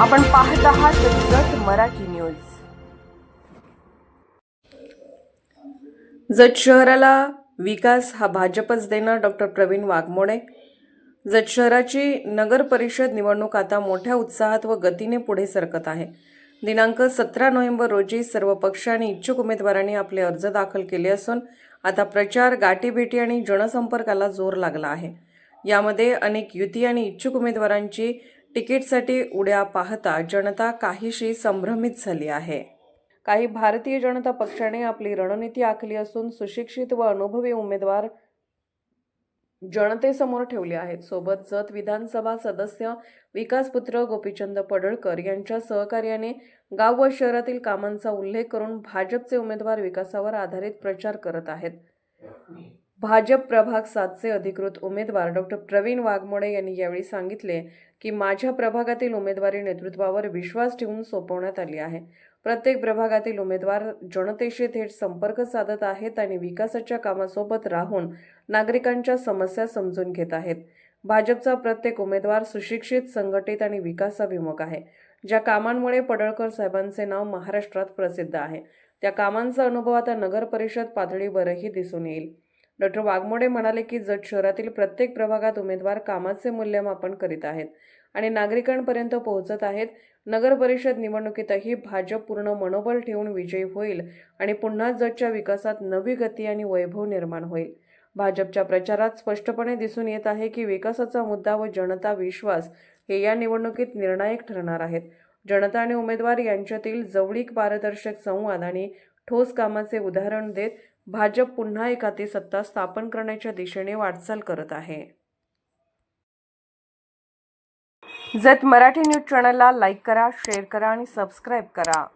आपण पाहत आहात जत मराठी न्यूज. जत शहराला विकास हा भाजपच देणार डॉक्टर प्रवीण वाघमोडे. जत शहराची नगर परिषद निवडणूक आता मोठ्या उत्साहात व गतीने पुढे सरकत आहे. दिनांक सतरा नोव्हेंबर रोजी सर्व पक्ष आणि इच्छुक उमेदवारांनी आपले अर्ज दाखल केले असून आता प्रचार गाठीभेटी आणि जनसंपर्काला जोर लागला आहे. यामध्ये अनेक युती आणि इच्छुक उमेदवारांची तिकीटसाठी उड्या पाहता जनता काहीशी संभ्रमित झाली आहे. काही भारतीय जनता पक्षाने आपली रणनीती आखली असून सुशिक्षित व अनुभवी उमेदवार जनतेसमोर ठेवले आहेत. सोबत जत विधानसभा सदस्य विकासपुत्र गोपीचंद पडळकर यांच्या सहकार्याने गाव व शहरातील कामांचा उल्लेख करून भाजपचे उमेदवार विकासावर आधारित प्रचार करत आहेत. भाजप प्रभाग सातचे अधिकृत उमेदवार डॉक्टर प्रवीण वाघमोडे यांनी यावेळी सांगितले की माझ्या प्रभागातील उमेदवारी नेतृत्वावर विश्वास ठेवून सोपवण्यात आली आहे. प्रत्येक प्रभागातील उमेदवार जनतेशी थेट संपर्क साधत आहेत आणि विकासाच्या कामासोबत राहून नागरिकांच्या समस्या समजून घेत आहेत. भाजपचा प्रत्येक उमेदवार सुशिक्षित संघटित आणि विकासाभिमुख आहे ज्या कामांमुळे पडळकर साहेबांचे नाव महाराष्ट्रात प्रसिद्ध आहे. त्या कामांचा अनुभव आता नगर परिषद पातळीवरही दिसून येईल. डॉक्टर वाघमोडे म्हणाले की जत शहरातील प्रत्येक प्रभागात उमेदवार कामाचे मूल्यमापन करीत आहेत आणि नागरिकांपर्यंत पोहोचत आहेत. नगर परिषद निवडणुकीतही भाजप पूर्ण मनोबल ठेवून विजयी होईल आणि पुन्हा जतच्या विकासात नवी गती आणि वैभव निर्माण होईल. भाजपच्या प्रचारात स्पष्टपणे दिसून येत आहे की विकासाचा मुद्दा व जनता विश्वास हे या निवडणुकीत निर्णायक ठरणार आहेत. जनता आणि उमेदवार यांच्यातील जवळीक पारदर्शक संवाद आणि ठोस कामाचे उदाहरण देत भाजप पुन्हा एखादी सत्ता स्थापन करण्याच्या दिशेने वाटचाल करत आहे. जत मराठी न्यूज चॅनलला लाईक करा शेअर करा आणि सबस्क्राईब करा.